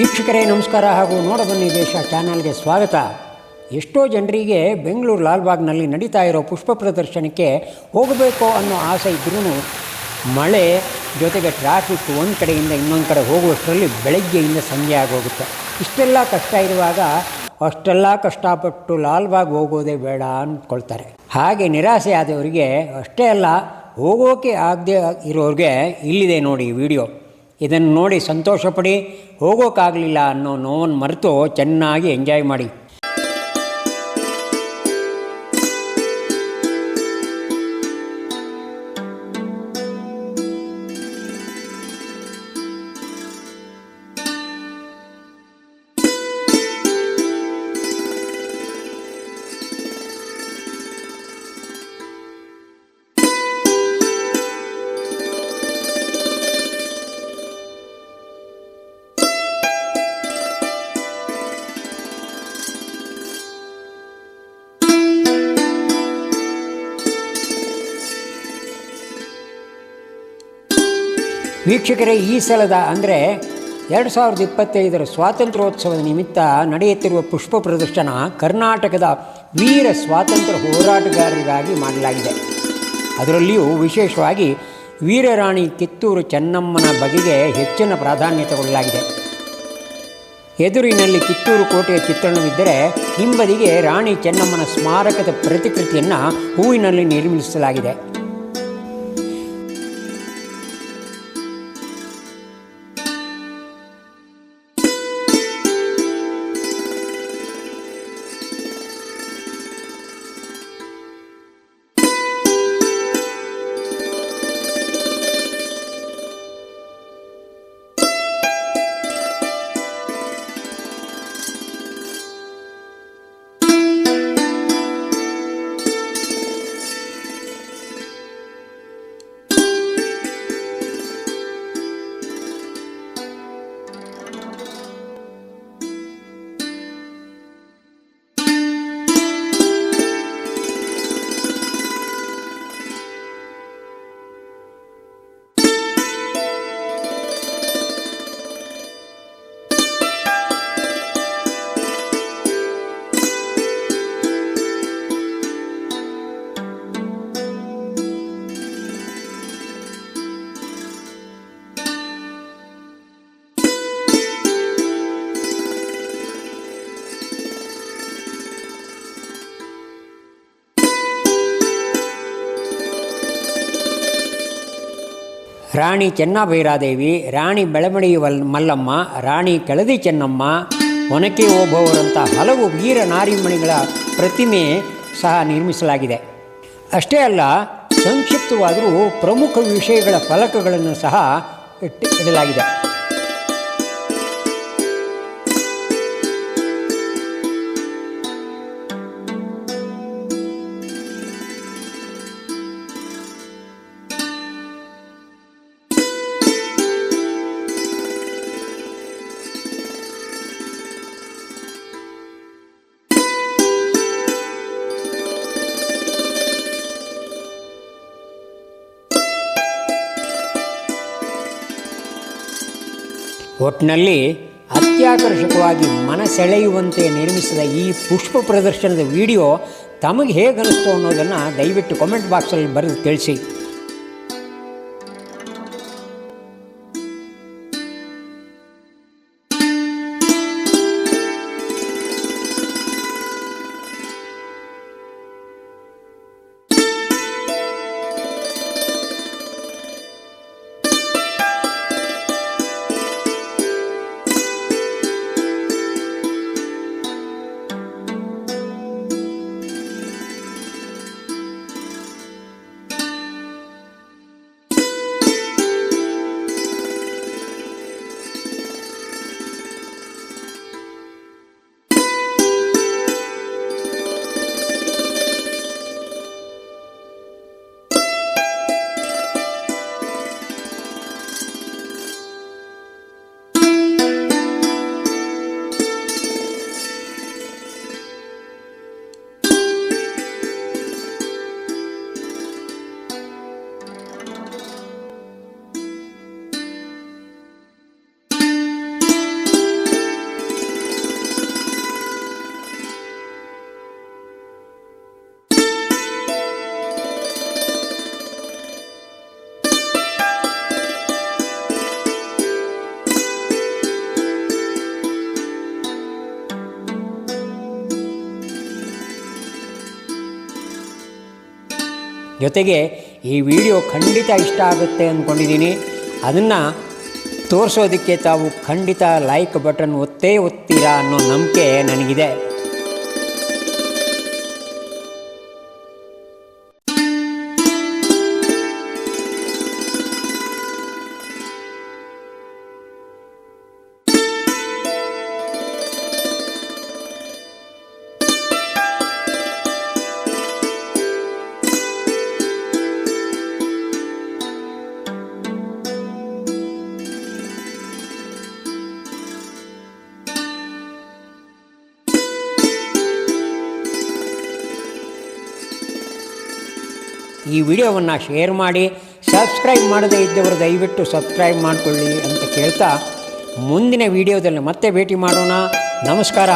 ವೀಕ್ಷಕರೇ, ನಮಸ್ಕಾರ ಹಾಗೂ ನೋಡಬನ್ನಿ ದೇಶ ಚಾನಲ್ಗೆ ಸ್ವಾಗತ. ಎಷ್ಟೋ ಜನರಿಗೆ ಬೆಂಗಳೂರು ಲಾಲ್ಬಾಗ್ನಲ್ಲಿ ನಡೀತಾ ಇರೋ ಪುಷ್ಪ ಪ್ರದರ್ಶನಕ್ಕೆ ಹೋಗಬೇಕು ಅನ್ನೋ ಆಸೆ ಇದ್ರೂ ಮಳೆ ಜೊತೆಗೆ ಟ್ರಾಫಿಕ್ ಒಂದು ಕಡೆಯಿಂದ ಇನ್ನೊಂದು ಕಡೆ ಹೋಗುವಷ್ಟರಲ್ಲಿ ಬೆಳಗ್ಗೆಯಿಂದ ಸಂಜೆ ಆಗೋಗುತ್ತೆ. ಇಷ್ಟೆಲ್ಲ ಕಷ್ಟ ಇರುವಾಗ ಅಷ್ಟೆಲ್ಲ ಕಷ್ಟಪಟ್ಟು ಲಾಲ್ಬಾಗ್ ಹೋಗೋದೇ ಬೇಡ ಅಂದ್ಕೊಳ್ತಾರೆ. ಹಾಗೆ ನಿರಾಸೆ ಆದವರಿಗೆ ಅಷ್ಟೇ ಅಲ್ಲ, ಹೋಗೋಕೆ ಆಗದೆ ಇರೋರಿಗೆ ಇಲ್ಲಿದೆ ನೋಡಿ ವಿಡಿಯೋ. ಇದನ್ನು ನೋಡಿ ಸಂತೋಷಪಡಿ ಹೋಗೋಕ್ಕಾಗಲಿಲ್ಲ ಅನ್ನೋ ನೋವನ್ನು ಮರೆತು ಚೆನ್ನಾಗಿ ಎಂಜಾಯ್ ಮಾಡಿ. ವೀಕ್ಷಕರೇ, ಈ ಸಲದ ಅಂದರೆ ಎರಡು ಸಾವಿರದ ಇಪ್ಪತ್ತೈದರ ಸ್ವಾತಂತ್ರ್ಯೋತ್ಸವದ ನಿಮಿತ್ತ ನಡೆಯುತ್ತಿರುವ ಪುಷ್ಪ ಪ್ರದರ್ಶನ ಕರ್ನಾಟಕದ ವೀರ ಸ್ವಾತಂತ್ರ್ಯ ಹೋರಾಟಗಾರರಿಗಾಗಿ ಮಾಡಲಾಗಿದೆ. ಅದರಲ್ಲಿಯೂ ವಿಶೇಷವಾಗಿ ವೀರರಾಣಿ ಕಿತ್ತೂರು ಚೆನ್ನಮ್ಮನ ಬಗೆಗೆ ಹೆಚ್ಚಿನ ಪ್ರಾಧಾನ್ಯತೆ ಕೊಡಲಾಗಿದೆ ಎದುರಿನಲ್ಲಿ ಕಿತ್ತೂರು ಕೋಟೆಯ ಚಿತ್ರಣವಿದ್ದರೆ ಹಿಂಬದಿಗೆ ರಾಣಿ ಚೆನ್ನಮ್ಮನ ಸ್ಮಾರಕದ ಪ್ರತಿಕೃತಿಯನ್ನು ಹೂವಿನಲ್ಲಿ ನಿರ್ಮಿಸಲಾಗಿದೆ. ರಾಣಿ ಚೆನ್ನಭೈರಾದೇವಿ, ರಾಣಿ ಬೆಳಮಡಿ ವಲ್, ಮಲ್ಲಮ್ಮ, ರಾಣಿ ಕೆಳದಿ ಚೆನ್ನಮ್ಮ, ಒನಕೆ ಓಬವರಂಥ ಹಲವು ವೀರ ನಾರಿಮಣಿಗಳ ಪ್ರತಿಮೆ ಸಹ ನಿರ್ಮಿಸಲಾಗಿದೆ. ಅಷ್ಟೇ ಅಲ್ಲ, ಸಂಕ್ಷಿಪ್ತವಾದರೂ ಪ್ರಮುಖ ವಿಷಯಗಳ ಫಲಕಗಳನ್ನು ಸಹ ಇಟ್ಟು ಇಡಲಾಗಿದೆ. ಒಟ್ಟಿನಲ್ಲಿ ಅತ್ಯಾಕರ್ಷಕವಾಗಿ ಮನ ಸೆಳೆಯುವಂತೆ ನಿರ್ಮಿಸಿದ ಈ ಪುಷ್ಪ ಪ್ರದರ್ಶನದ ವಿಡಿಯೋ ತಮಗೆ ಹೇಗೆ ಅನಿಸ್ತು ಅನ್ನೋದನ್ನು ದಯವಿಟ್ಟು ಕಾಮೆಂಟ್ ಬಾಕ್ಸಲ್ಲಿ ಬರೆದು ತಿಳಿಸಿ. ಜೊತೆಗೆ ಈ ವಿಡಿಯೋ ಖಂಡಿತ ಇಷ್ಟ ಆಗುತ್ತೆ ಅಂದ್ಕೊಂಡಿದ್ದೀನಿ. ಅದನ್ನು ತೋರಿಸೋದಕ್ಕೆ ತಾವು ಖಂಡಿತ ಲೈಕ್ ಬಟನ್ ಒತ್ತೇ ಒತ್ತೀರಾ ಅನ್ನೋ ನಂಬಿಕೆ ನನಗಿದೆ. ಈ ವಿಡಿಯೋವನ್ನು ಶೇರ್ ಮಾಡಿ, ಸಬ್ಸ್ಕ್ರೈಬ್ ಮಾಡದೇ ಇದ್ದವರು ದಯವಿಟ್ಟು ಸಬ್ಸ್ಕ್ರೈಬ್ ಮಾಡಿಕೊಳ್ಳಿ ಅಂತ ಕೇಳ್ತಾ ಮುಂದಿನ ವಿಡಿಯೋದಲ್ಲಿ ಮತ್ತೆ ಭೇಟಿ ಮಾಡೋಣ. ನಮಸ್ಕಾರ.